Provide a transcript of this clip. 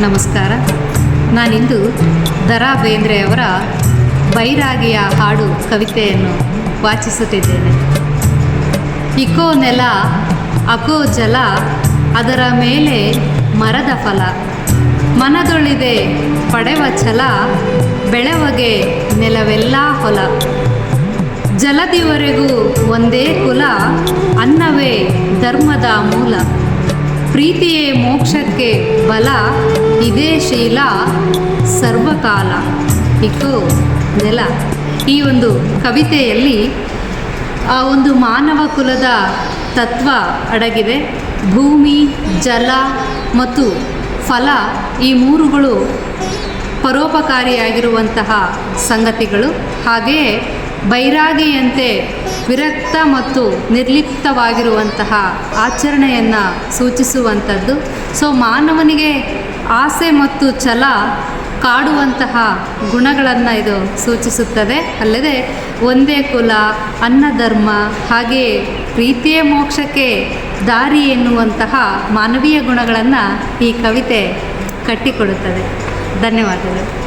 ನಮಸ್ಕಾರ. ನಾನಿಂದು ದರಾ ಬೇಂದ್ರೆಯವರ ಬೈರಾಗಿಯ ಹಾಡು ಕವಿತೆಯನ್ನು ವಾಚಿಸುತ್ತಿದ್ದೇನೆ. ಇಕೋ ನೆಲ, ಅಕೋ ಜಲ, ಅದರ ಮೇಲೆ ಮರದ ಫಲ. ಮನದೊಳಿದೆ ಪಡೆವ ಛಲ, ಬೆಳವಗೆ ನೆಲವೆಲ್ಲ ಹೊಲ. ಜಲದಿವರೆಗೂ ಒಂದೇ ಕುಲ, ಅನ್ನವೇ ಧರ್ಮದ ಮೂಲ. ಪ್ರೀತಿಯೇ ಮೋಕ್ಷಕ್ಕೆ ಬಲ, ಇದೇ ಶೀಲ, ಸರ್ವಕಾಲ. ಇಟ್ಟು ನೆಲ. ಈ ಒಂದು ಕವಿತೆಯಲ್ಲಿ ಆ ಒಂದು ಮಾನವ ಕುಲದ ತತ್ವ ಅಡಗಿದೆ. ಭೂಮಿ, ಜಲ ಮತ್ತು ಫಲ ಈ ಮೂರುಗಳು ಪರೋಪಕಾರಿಯಾಗಿರುವಂತಹ ಸಂಗತಿಗಳು. ಹಾಗೆಯೇ ಬೈರಾಗಿಯಂತೆ ವಿರಕ್ತ ಮತ್ತು ನಿರ್ಲಿಪ್ತವಾಗಿರುವಂತಹ ಆಚರಣೆಯನ್ನು ಸೂಚಿಸುವಂಥದ್ದು. ಸೊ ಮಾನವನಿಗೆ ಆಸೆ ಮತ್ತು ಛಲ ಕಾಡುವಂತಹ ಗುಣಗಳನ್ನು ಇದು ಸೂಚಿಸುತ್ತದೆ. ಅಲ್ಲದೆ ಒಂದೇ ಕುಲ, ಅನ್ನಧರ್ಮ ಹಾಗೆಯೇ ಪ್ರೀತಿಯೇ ಮೋಕ್ಷಕ್ಕೆ ದಾರಿ ಎನ್ನುವಂತಹ ಮಾನವೀಯ ಗುಣಗಳನ್ನು ಈ ಕವಿತೆ ಕಟ್ಟಿಕೊಡುತ್ತದೆ. ಧನ್ಯವಾದಗಳು.